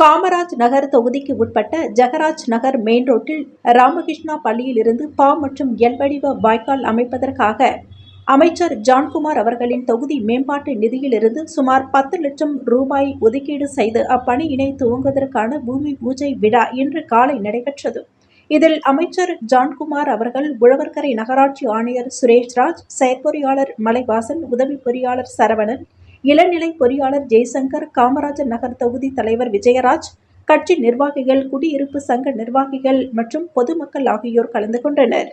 காமராஜ் நகர் தொகுதிக்கு உட்பட்ட ஜெகராஜ் நகர் மெயின் ரோட்டில் ராமகிருஷ்ணா பள்ளியிலிருந்து பா மற்றும் எல் வடிவ வாய்க்கால் அமைப்பதற்காக அமைச்சர் ஜான்குமார் அவர்களின் தொகுதி மேம்பாட்டு நிதியிலிருந்து சுமார் பத்து லட்சம் ரூபாய் ஒதுக்கீடு செய்து அப்பணியினை துவங்குவதற்கான பூமி பூஜை விழா இன்று காலை நடைபெற்றது. இதில் அமைச்சர் ஜான்குமார் அவர்கள் உழவர்கரை நகராட்சி ஆணையர் சுரேஷ்ராஜ் செயற்பொறியாளர் மலைவாசன் உதவி பொறியாளர் சரவணன் இளநிலை பொறியாளர் ஜெய்சங்கர் காமராஜர் நகர் தொகுதி தலைவர் விஜயராஜ் கட்சி நிர்வாகிகள் குடியிருப்பு சங்க நிர்வாகிகள் மற்றும் பொதுமக்கள் ஆகியோர் கலந்து கொண்டனர்.